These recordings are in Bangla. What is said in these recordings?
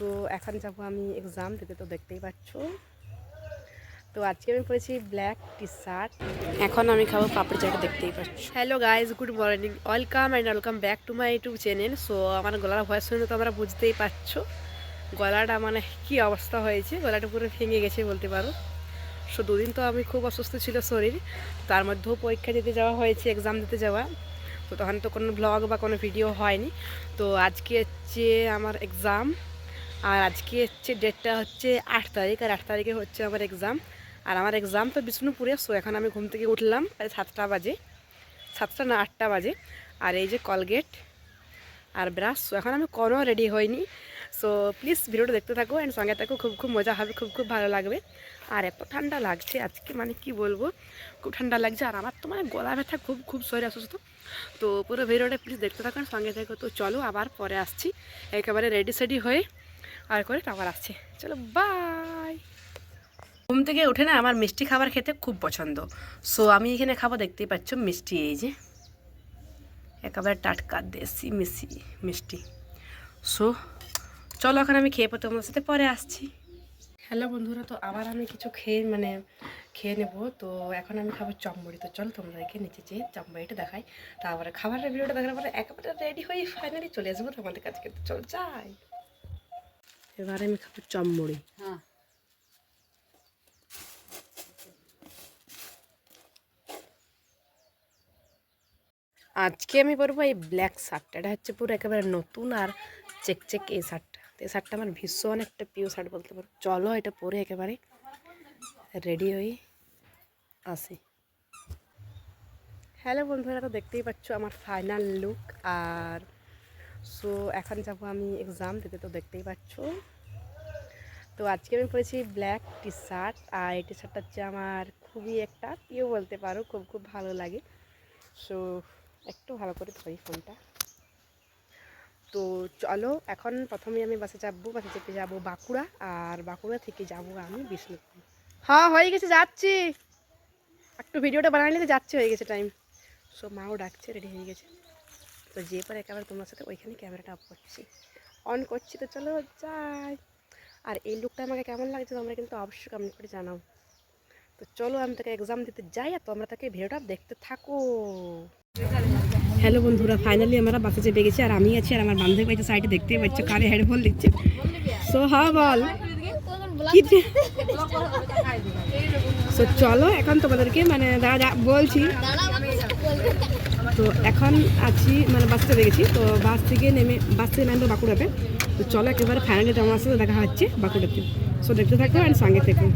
সো এখন যাব আমি এক্সাম দিতে, তো দেখতেই পাচ্ছ। তো আজকে আমি পরেছি ব্ল্যাক টি শার্ট এখন আমি খাব পাপড়ি চাটা, দেখতেই পাচ্ছ। Hello guys good morning welcome and welcome back to my YouTube channel so আমার গলার ভয়েস শুনে তো আমরা বুঝতেই পারছ। গলাটা মানে কি অবস্থা হয়েছে? গলাটা পুরো ভেঙে গেছে বলতে পারো। সো দুদিন তো আমি খুব অসুস্থ ছিল শরীর। তার মধ্যেও পরীক্ষা দিতে যাওয়া হয়েছে এক্সাম দিতে যাওয়া। তো তখন তো কোনো ব্লগ বা কোনো ভিডিও হয়নি। তো আজকে হচ্ছে আমার এক্সাম আর আজকে হচ্ছে ডেটটা হচ্ছে আট তারিখ, আর আট তারিখে হচ্ছে আমার এক্সাম আর আমার এক্সাম তো বিষ্ণুপুরে সো এখন আমি ঘুম থেকে উঠলাম প্রায় সাতটা বাজে। সাতটা না আটটা বাজে। আর এই যে কলগেট আর ব্রাশ সো এখন আমি কোনো রেডি হইনি। সো প্লিজ ভিডিওটা দেখতে থাকো অ্যান্ড সঙ্গে থাকো, খুব খুব মজা হবে, খুব খুব ভালো লাগবে। আর এত ঠান্ডা লাগছে আজকে মানে কি বলব? খুব ঠান্ডা লাগছে আর আমার তো মানে গলা ব্যথা খুব খুব শরীর অসুস্থ। তো পুরো ভিডিওটা প্লিজ দেখতে থাকুন সঙ্গে থাকো। তো চলো আবার পরে আসছি। একেবারে রেডি সেডি হয়ে আর করে আবার আসছি চলো বাই ঘুম থেকে উঠে না আমার মিষ্টি খাবার খেতে খুব পছন্দ। সো আমি এখানে খাব দেখতেই পাচ্ছ মিষ্টি এই যে। একেবারে টাটকা দেশি মিষ্টি মিষ্টি। সো চলো এখন আমি খেয়ে পর তোমার সাথে পরে আসছি। হ্যালো বন্ধুরা তো আবার আমি কিছু খেয়ে মানে খেয়ে নেব। তো এখন আমি খাব চমড়ি তো চলো তোমাদেরকে নিচে যেয়ে চম্বড়িটা দেখাই। তারপরে খাবারের ভিডিওটা দেখার পরে একেবারে রেডি হয়ে ফাইনালি চলে আসব তোমাদের কাছে। কিন্তু চল যাই। এবারে আমি খাব চমড়ি আজকে আমি পরবো এই ব্ল্যাক শার্টটা। এটা হচ্ছে পুরো একেবারে নতুন আর চেক চেক এই শার্টটা। এই শার্টটা আমার ভীষণ একটা প্রিয় শার্ট বলতে পারো। চলো এটা পরে একেবারে রেডি হয়ে আসি। হ্যালো বন্ধুরা তো দেখতেই পাচ্ছ আমার ফাইনাল লুক আর সো এখন যাব আমি এক্সাম দিতে, তো দেখতেই পাচ্ছ। তো আজকে আমি পরেছি ব্ল্যাক টি শার্ট আর এই টি শার্টটা হচ্ছে আমার খুবই একটা প্রিয় বলতে পারো, খুব খুব ভালো লাগে। সো একটু ভালো করে ধরি ফোনটা। তো চলো, এখন প্রথমে আমি বাসে যাব বাসে চেপে যাব বাঁকুড়া, আর বাঁকুড়া থেকে যাব আমি বিষ্ণুপুর। হ্যাঁ হয়ে গেছে, যাচ্ছি। একটু ভিডিওটা বানাই নিতে, যাচ্ছে, হয়ে গেছে টাইম সো মাও ডাকছে রেডি হয়ে গেছে। তো যে পরে একেবারে তোমার সাথে ওইখানে ক্যামেরাটা অফ করছি। অন করছি তো চলো যাই। আর এই লুকটা আমাকে কেমন লাগছে তোমরা কিন্তু অবশ্যই কমেন্ট করে জানাও। তো চলো আমি তাকে এক্সাম দিতে যাই আর তোমরা তাকে ভিডিওটা দেখতে থাকো। হ্যালো বন্ধুরা ফাইনালি আমরা বাসে চেপে গেছি আর আমি আছি আর আমার বান্ধবী পাইছে সাইডে দেখতেই পাচ্ছ, কানে হেডফোন দিচ্ছে। সো হ্যাঁ বল। সো চলো এখন তোমাদেরকে মানে দাদা বলছি। তো এখন আছি মানে বাস চেপে গেছি তো বাস থেকে নেমে বাস থেকে নামবো বাঁকুড়াতে তো। চলো একেবারে ফাইনালি তোমার সাথে দেখা হচ্ছে বাঁকুড়াতে সো দেখতে থাকো অ্যান্ড সঙ্গে থেকো।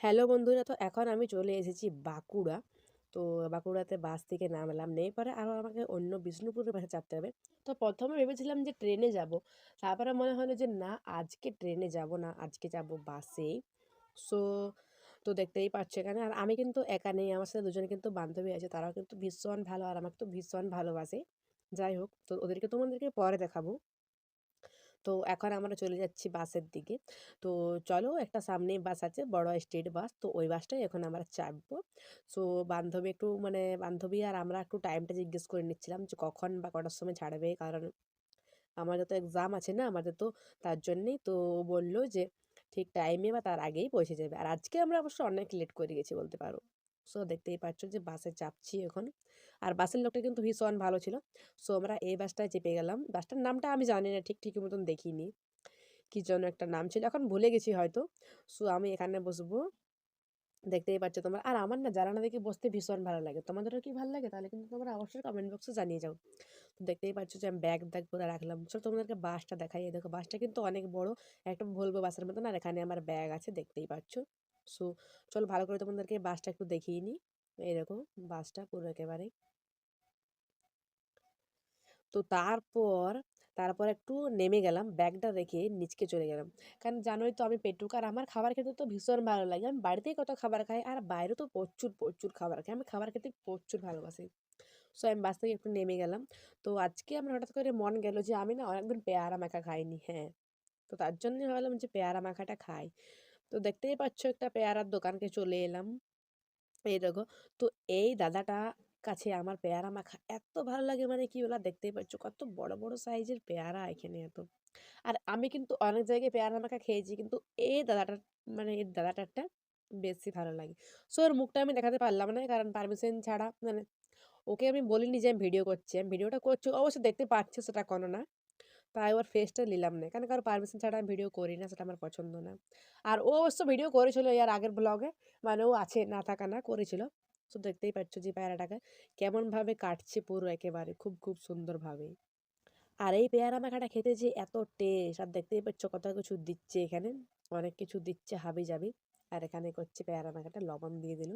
হ্যালো বন্ধুরা, তো এখন আমি চলে এসেছি বাঁকুড়া। তো বাঁকুড়াতে বাস থেকে নামলাম, নেই পরে আরও আমাকে অন্য বিষ্ণুপুরের বাসে চাপতে হবে। তো প্রথমে ভেবেছিলাম যে ট্রেনে যাব, তারপরে মনে হলো যে না, আজকে ট্রেনে যাব না, আজকে যাব বাসেই সো তো দেখতেই পাচ্ছ এখানে। আর আমি কিন্তু একা নেই, আমার সাথে দুজনে কিন্তু বান্ধবী আছে, তারাও কিন্তু ভীষণ ভালো আর আমাকে তো ভীষণ ভালোবাসে। যাই হোক, তো ওদেরকে তোমাদেরকে পরে দেখাবো। তো এখন আমরা চলে যাচ্ছি বাসের দিকে। তো চলো একটা সামনে বাস আছে, বড় স্টেট বাস। তো ওই বাসটাই এখন আমরা চাপবো। সো বান্ধবী একটু মানে বান্ধবী আর আমরা একটু টাইমটা জিজ্ঞেস করে নিচ্ছিলাম যে কখন বা কটার সময় ছাড়বে। কারণ আমাদের তো এক্সাম আছে না, আমাদের তো তার জন্যেই তো বলল যে ঠিক টাইমে বা তার আগেই পৌঁছে যাবে। আর আজকে আমরা অবশ্য অনেক লেট করে গেছি বলতে পারো। সো দেখতেই পাচ্ছ যে বাসে চাপছি এখন। আর বাসের লোকটা কিন্তু ভীষণ ভালো ছিল। সো আমরা এই বাসটায় চেপে গেলাম। বাসটার নামটা আমি জানি না, ঠিক ঠিক মতন দেখিনি। কি যেন একটা নাম ছিল। এখন ভুলে গেছি হয়তো। সো আমি এখানে বসবো। দেখতেই পাচ্ছ তোমরা। আর আমার না জানালা দেখে বসতে ভীষণ ভালো লাগে। তোমাদেরও কি ভালো লাগে? তাহলে কিন্তু তোমরা অবশ্যই কমেন্ট বক্সে জানিয়ে যাও। তো দেখতেই পাচ্ছ যে আমি ব্যাগ ব্যাগ করে রাখলাম। চলো তোমাদেরকে বাসটা দেখাই। দেখো, বাসটা কিন্তু অনেক বড়। একটা বলব বাসের মতন। আর এখানে আমার ব্যাগ আছে, দেখতেই পাচ্ছ। সো চলো ভালো করে তোমাদেরকে বাসটা একটু দেখিয়ে নিই। দেখো, বাসটা পুরো একেবারে তো তারপর তারপর একটু নেমে গেলাম, ব্যাগটা রেখে নিচকে চলে গেলাম। কারণ জানোই তো আমি পেটুক, আর আমার খাবার খেতে তো ভীষণ ভালো লাগে। আমি বাড়িতেই কত খাবার খাই, আর বাইরে তো প্রচুর প্রচুর খাবার খাই। আমি খাবার খেতে প্রচুর ভালোবাসি। সো আমি বাস থেকে একটু নেমে গেলাম। তো আজকে আমার হঠাৎ করে মন গেল যে আমি না অনেকদিন পেয়ারা মাখা খাইনি হ্যাঁ। তো তার জন্যই ভাবলাম যে পেয়ারা মাখাটা খাই। তো দেখতেই পাচ্ছ একটা পেয়ারার দোকানকে চলে এলাম। এই দেখো, তো এই দাদাটা কাছে আমার পেয়ারা মাখা এত ভালো লাগে। মানে কি ওলা দেখতেই পাচ্ছ কত বড় বড় সাইজের পেয়ারা এখানে এত। আর আমি কিন্তু অনেক জায়গায় পেয়ারা মাখা খেয়েছি কিন্তু এই দাদাটার মানে এই দাদাটারটা বেশি ভালো লাগে। সো ওর মুখটা আমি দেখাতে পারলাম না কারণ পারমিশন ছাড়া মানে ওকে আমি বলিনি যে আমি ভিডিও করছি। আমি ভিডিওটা করছি অবশ্যই দেখতে পাচ্ছি সেটা কোনো না। তাই ওর ফেসটা নিলাম না। কারণ কারও পারমিশন ছাড়া আমি ভিডিও করি না, সেটা আমার পছন্দ না। আর ও অবশ্য ভিডিও করেছিল, এর আগের ব্লগে মানে ও আছে, না থাকা না, করেছিল। তো দেখতেই পাচ্ছ যে পেয়ারাটাকে কেমনভাবে কাটছে পুরো একেবারে, খুব খুব সুন্দরভাবে। আর এই পেয়ারা মাখাটা খেতে যে এত টেস্ট আর দেখতেই পাচ্ছ কত কিছু দিচ্ছে এখানে, অনেক কিছু দিচ্ছে হাবি যাবি আর এখানে করছে পেয়ারা মাখাটা, লবণ দিয়ে দিল।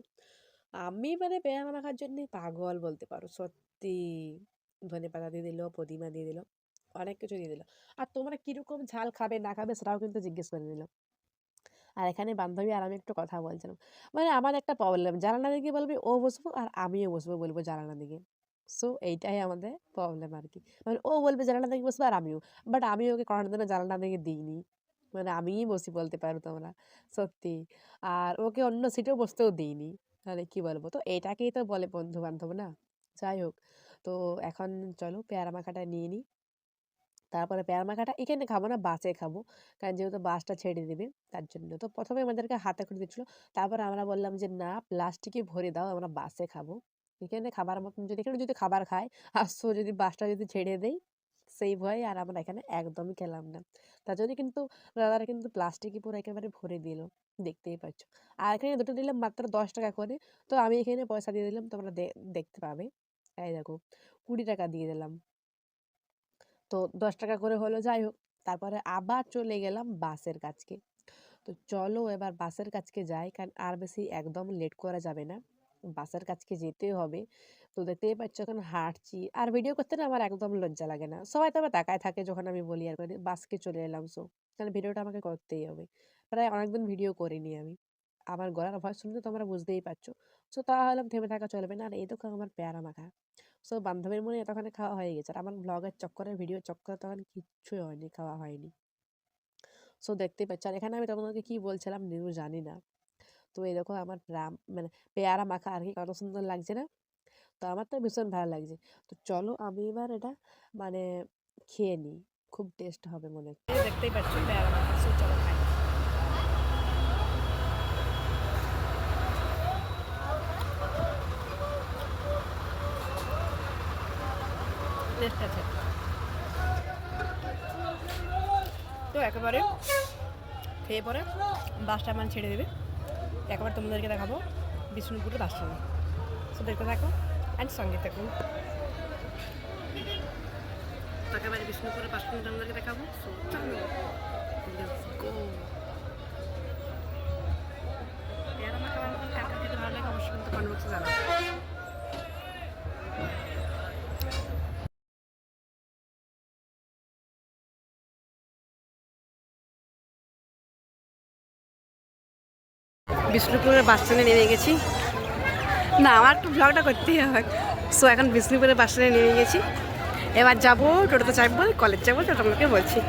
আমি মানে পেয়ারা মাখার জন্য পাগল বলতে পারো, সত্যি। ধনে পাতা দিয়ে দিল, পুদিনা দিয়ে দিল, অনেক কিছু দিয়ে দিল। আর তোমরা কীরকম ঝাল খাবে না খাবে সেটাও কিন্তু জিজ্ঞেস করে নিল। আর এখানে বান্ধবী আর আমি একটু কথা বলছিলাম। মানে আমার একটা প্রবলেম জানালা দিকে বলবে, ও বসবো আর আমিও বসবো বলব জানালা দিকে সো এইটাই আমাদের প্রবলেম আর কি মানে ও বলবে, জানালা দিকে বসবো আর আমিও। বাট আমি ওকে কোনো দিনও জানালা দিকে দিইনি। মানে আমিই বসি বলতে পারো তোমরা, সত্যি। আর ওকে অন্য সিটেও বসতেও দিইনি। তাহলে কি বলব? তো এটাকেই তো বলে বন্ধু বান্ধব না? যাই হোক। তো এখন চলো, পেয়ারা মাখাটা নিয়ে নিই। তারপরে পেয়ারা মাখাটা এখানে খাব না, বাসে খাব। কারণ যেহেতু বাসটা ছেড়ে দেবে, তার জন্য। তো প্রথমে আমাদেরকে হাতে করে দিচ্ছিল। তারপর আমরা বললাম যে, না প্লাস্টিকে ভরে দাও, আমরা বাসে খাব। এখানে খাবার মতন যদি, এখানে যদি খাবার খায় সো যদি বাসটা যদি ছেড়ে দেয় সেই ভয়ে আর আমরা এখানে একদমই খেলাম না। তার জন্য কিন্তু দাদারা কিন্তু প্লাস্টিকে পুরো একেবারে ভরে দিল। দেখতেই পাচ্ছ। আর এখানে দুটো দিলাম মাত্র দশ টাকা করে। তো আমি এখানে পয়সা দিয়ে দিলাম, তোমরা দেখতে পাবে। এই দেখো, কুড়ি টাকা দিয়ে দিলাম। তো দশ টাকা করে হলো, যাই হোক। তারপরে আবার চলে গেলাম বাসের কাছকে তো চলো এবার বাসের কাছকে যাই, কারণ আর বেশি একদম লেট করা যাবে না। বাসের কাছকে যেতে হবে। তো দেখতেই পাচ্ছ এখন হাঁটছি। আর ভিডিও করতে না আমার একদম লজ্জা লাগে না। সবাই তো আবার তাকায় থাকে যখন আমি বলি আর করি, বাসকে চলে এলাম সো কারণ ভিডিওটা আমাকে করতেই হবে। প্রায় অনেকদিন ভিডিও করিনি আমি। আমার গলার ভয়েস শুনতে তোমরা বুঝতেই পারছ। সো তাহলে থেমে থাকা চলবে না। আর এই দেখো আমার পেয়ারা মাখা। সো বান্ধবীর মনে এতখানে খাওয়া হয়ে গেছে। আর আমার ব্লগের চক্করে ভিডিও চক্করে তখন কিচ্ছুই হয়নি, খাওয়া হয়নি। সো দেখতেই পাচ্ছ। আর এখানে আমি তোমাদেরকে কি বলছিলাম নিজেও জানি না। তো দেখো আমার রাম মানে পেয়ারা মাখা আর কি কত সুন্দর লাগছে না? তো আমার তো ভীষণ ভালো লাগছে। তো চলো আমি এবার এটা মানে খেয়ে নিই। খুব টেস্ট হবে মনে দেখতেই পাচ্ছি পেয়ারা মাখা, সো চলো খাই টেস্ট আছে একেবারে খেয়ে পরে বাসটা মান ছেড়ে দেবে। একবার তোমাদেরকে দেখাবো বিষ্ণুপুরের বাস স্ট্যান্ড। তো দেখতে থাকো অ্যান্ড সঙ্গে একেবারে বিষ্ণুপুরের বাস স্ট্যান্ড তোমাদেরকে দেখাবো। So, চলো কার কার খেতে ভালো লাগে অবশ্যই কিন্তু জানাব বিষ্ণুপুরের বাস স্ট্যান্ডে নেমে গেছি। না আমার একটু ব্লগটা করতেই হয় সো এখন বিষ্ণুপুরের বাস স্ট্যান্ডে নেমে গেছি। এবার যাব টোটোতে চাপবো কলেজ যাব টোটো আমাকে বলছি।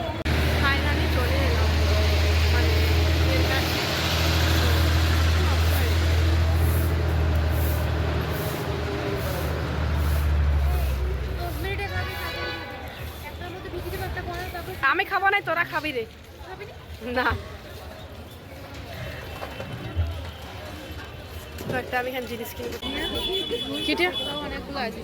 আমি খাব না তোরা খাবি রে। না। তো একটা আমি এখানে জিনিস কিনবো। কিটে? অনেকগুলো আছে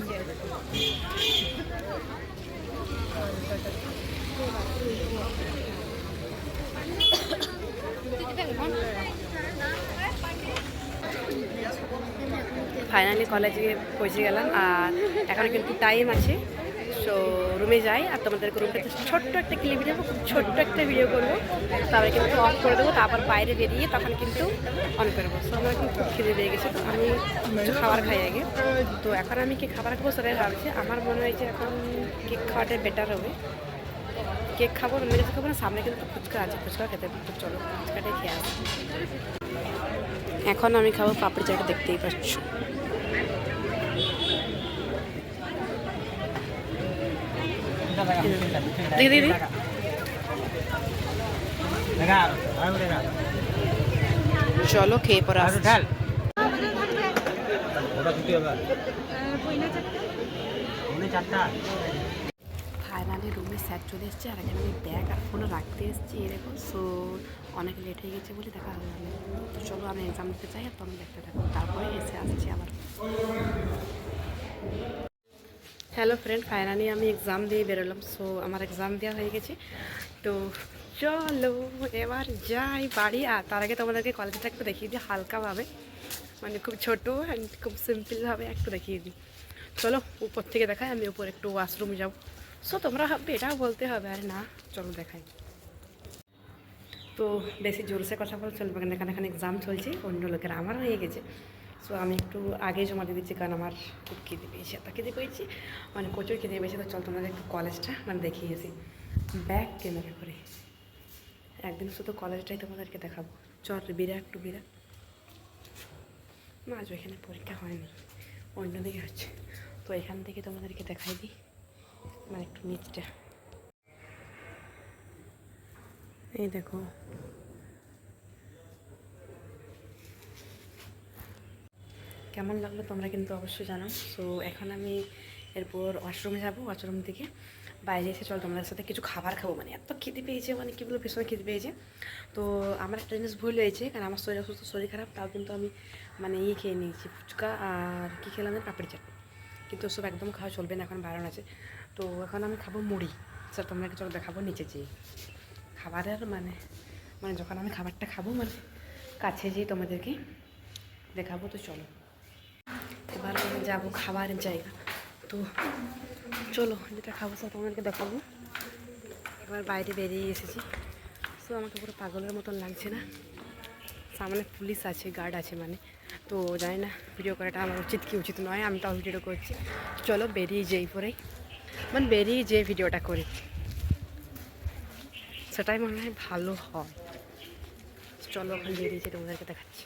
ফাইনালি কলেজে পৌঁছে গেলাম আর এখন কিন্তু টাইম আছে। সো রুমে যাই আর তোমাদেরকে রুমটা ছোট্ট একটা ক্লিপ দেবো, খুব ছোট্ট একটা ভিডিও করব। তারপরে কিন্তু অফ করে দেবো, তারপর বাইরে বেরিয়ে তখন কিন্তু অন করব সো আমার কিন্তু খুব খিদে পেয়ে গেছে, তো আমি কিছু খাবার খাই আগে। তো এখন আমি কি খাবার খাব সেটাই ভাবছি। আমার মনে হয় যে এখন কেক খাওয়াটাই বেটার হবে। কেক খাব না মেরে খাব না, সামনে কিন্তু ফুচকা আছে, ফুচকা খেতে। তো চলো, ফুচকাটাই খেয়ে এখন আমি খাব পাপড়ি চাটা, দেখতেই পাচ্ছ। দেখি দিদি চলো খেয়ে পরে আসছি। ফাইনালি আমি রুমে স্যার চলে এসেছি আর এখানে আমি ব্যাগ আর ফোনও রাখতে এসেছি এই দেখো সো অনেক লেট হয়ে গেছে বলে দেখা হবে না। তো চলো আমি এক্সাম দিতে চাই আর তখন দেখতে থাকো তারপরে এসে আসছি আবার। হ্যালো ফ্রেন্ড ফাইনালি আমি এক্সাম দিয়ে বেরোলাম। সো আমার এক্সাম দেওয়া হয়ে গেছে। তো, চলো, এবার যাই বাড়ি। আর তার আগে তোমাদেরকে কলেজটা একটু দেখিয়ে দিই, হালকাভাবে। মানে খুব ছোটো অ্যান্ড খুব সিম্পলভাবে একটু দেখিয়ে দিই। চলো, উপর থেকে দেখাই, আমি উপর একটু ওয়াশরুম যাব। সো তোমরা ভাববে, এটাও বলতে হবে। আর না, চলো দেখাই। তো, বেশি জোরসে কথা বলে চলবে না। এখানে এখানে এক্সাম চলছে, অন্য লোকের আমার হয়ে গেছে। সো আমি একটু আগে জমা দিয়ে দিচ্ছি কারণ আমার খুব খিদে পেয়েছে, এত খিদে পেয়েছি। মানে প্রচুর খিদে পেয়েছে, তো চল তোমাদের একটু কলেজটা মানে দেখিয়ে এসি ব্যাক ক্যামেরা করে। একদিন শুধু কলেজটাই তোমাদেরকে দেখাবো। চল বিরা একটু বিরা না আজ এখানে পরীক্ষা হয়নি। অন্যদিকে হচ্ছে। তো এখান থেকে তোমাদেরকে দেখাই দিই। মানে একটু নিচটা। এই দেখো কেমন লাগল তোমরা কিন্তু অবশ্যই জানো। সো এখন আমি এরপর ওয়াশরুমে যাব ওয়াশরুম থেকে বাইরে এসে চল তোমাদের সাথে কিছু খাবার খাব। মানে এত খিদে পেয়েছে মানে কী বলব, ভীষণ খিদে পেয়েছে। তো আমার একটা জিনিস ভুল হয়েছে, কারণ আমার শরীর অসুস্থ, শরীর খারাপ, তাও কিন্তু আমি মানে ইয়ে খেয়ে নিয়েছি, ফুচকা আর কী খেলাম জানো? পাপড়ি চাট কিন্তু ওসব একদম খাওয়া চলবে না, এখন বারণ আছে। তো এখন আমি খাব মুড়ি। স্যার, তোমাকে চলো দেখাবো নিচে যেয়ে। খাবারের মানে মানে যখন আমি খাবারটা খাব মানে কাছে যেয়ে তোমাদেরকে দেখাবো, তো চলো। এবার আমি যাব খাবারের জায়গা। তো চলো, যেটা খাব স্যার তোমাদেরকে দেখাবো। এবার বাইরে বেরিয়ে এসেছি। তো আমাকে পুরো পাগলের মতন লাগছে না। সামনে পুলিশ আছে গার্ড আছে মানে। তো জানি না ভিডিও করাটা আমার উচিত কি উচিত নয়, আমি তাও ভিডিওটা করছি। চলো বেরিয়ে যেই পরেই। মানে বেরিয়ে যে ভিডিওটা করি। সেটাই মনে হয় ভালো হয়। চলো ওখানে বেরিয়েছে তোমাদেরকে দেখাচ্ছি।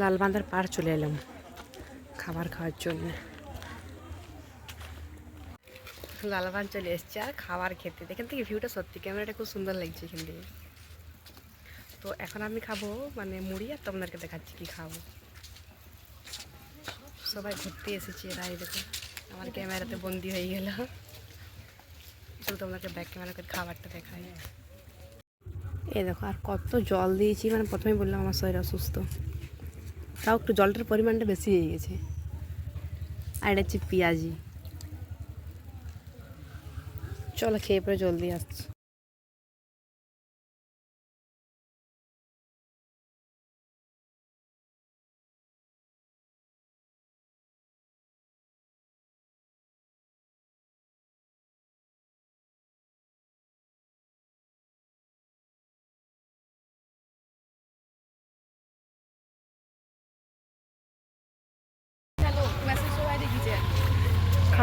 লালবান্দার পার চলে এলাম খাবার খাওয়ার জন্য। লালবান চলে এসছে আর খাবার খেতে। এখান থেকে ভিউটা সত্যি ক্যামেরাটা খুব সুন্দর লাগছে এখান থেকে। তো এখন আমি খাব মানে মুড়ি আর তোমাদেরকে দেখাচ্ছি কি খাব। সবাই ঘুরতে এসেছি এরা এই দেখো, আমার ক্যামেরাতে বন্দি হয়ে গেল। চলো তোমাদেরকে ব্যাক ক্যামেরা করে খাবারটা দেখাই। এই দেখো আর কত জল দিয়েছি মানে প্রথমেই বললাম আমার শরীর অসুস্থ। তাও একটু জলটার পরিমাণটা বেশি হয়ে গেছে। আর এটা হচ্ছে পেঁয়াজি। চলো খেয়ে পরে জলদি আসছি।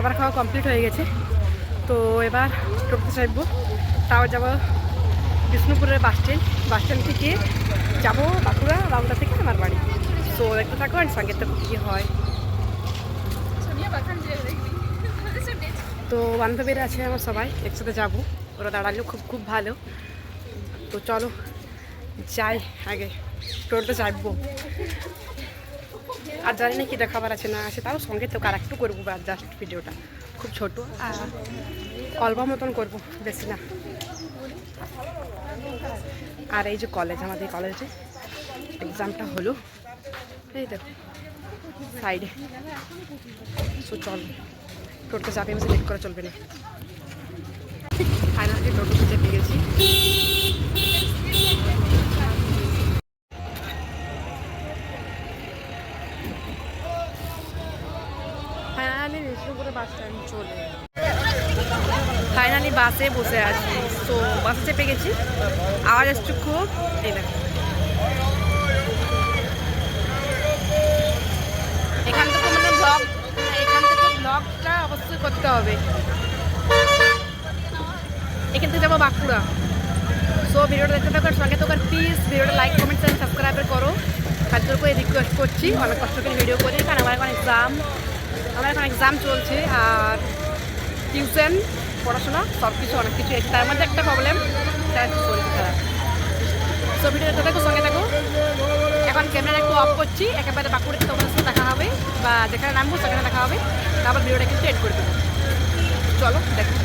খাবার খাওয়া কমপ্লিট হয়ে গেছে। তো এবার টোটো চাইব। তাও যাব বিষ্ণুপুরের বাস স্ট্যান্ড বাস স্ট্যান্ড থেকে যাব বাঁকুড়া বাংলা থেকে আমার বাড়ি। তো দেখতে থাকো আর সঙ্গে তো কী হয়। তো বান্ধবীরা আছে আমার সবাই, একসাথে যাব। ওরা দাঁড়াল, খুব খুব ভালো। তো চলো, যাই আগে। টোটোতে চাইব আর জানি না কি দেখাবার আছে, না আছে তাও সঙ্গে তো আর একটু করব জাস্ট ভিডিওটা খুব ছোট, আর অল্প মতন করব, বেশি না। আর এই যে কলেজ আমাদের কলেজে এক্সামটা হলো। এই দেখো সাইডে সো চল, টোটোতে চাপে আমি লেট করা চলবে না। ফাইনালি টোটোতে চেপে গেছি ফাইনালি বাস বাসে আছি। তো বাসে চেপে গেছি। আওয়াজ আসছে খুব এখান থেকে মানে ব্লগ এখান থেকে ব্লগটা অবশ্যই করতে হবে। এখান থেকে যাব বাঁকুড়া। সো ভিডিওটা দেখতে থাকো সঙ্গে থাকার প্লিজ ভিডিওটা লাইক কমেন্ট চ্যানেল সাবস্ক্রাইব করো। তাদের করে রিকোয়েস্ট করছি, অনেক কষ্ট করে ভিডিও করি, কারণ আমার এখন এক্সাম আমার এখন এক্সাম চলছে আর টিউশন পড়াশোনা সব কিছু অনেক কিছু তার মধ্যে একটা প্রবলেম সেটা শরীর খারাপ। সো ভিডিও দেখতে সঙ্গে থাকো। এখন ক্যামেরা একটু অফ করছি, একেবারে বাঁকুড়াতে তোমাদের সাথে দেখা হবে, বা যেখানে নামবো সেখানে দেখা হবে। তারপর ভিডিওটা কিন্তু এড করে দেবো। চলো, দেখো।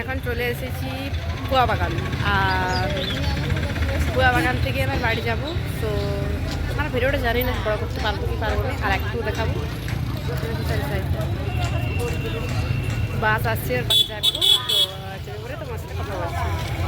এখন চলে এসেছি কুয়া বাগান আর কুয়া বাগান থেকে আমি বাড়ি যাব তো আমার ভিডিওটা জানি না, বড় করতে পারব কি পারব না, আর একটু দেখাবো। বাস আসছে, আর বাসে যাব। তো পরে তোমার সাথে কথা বলছি।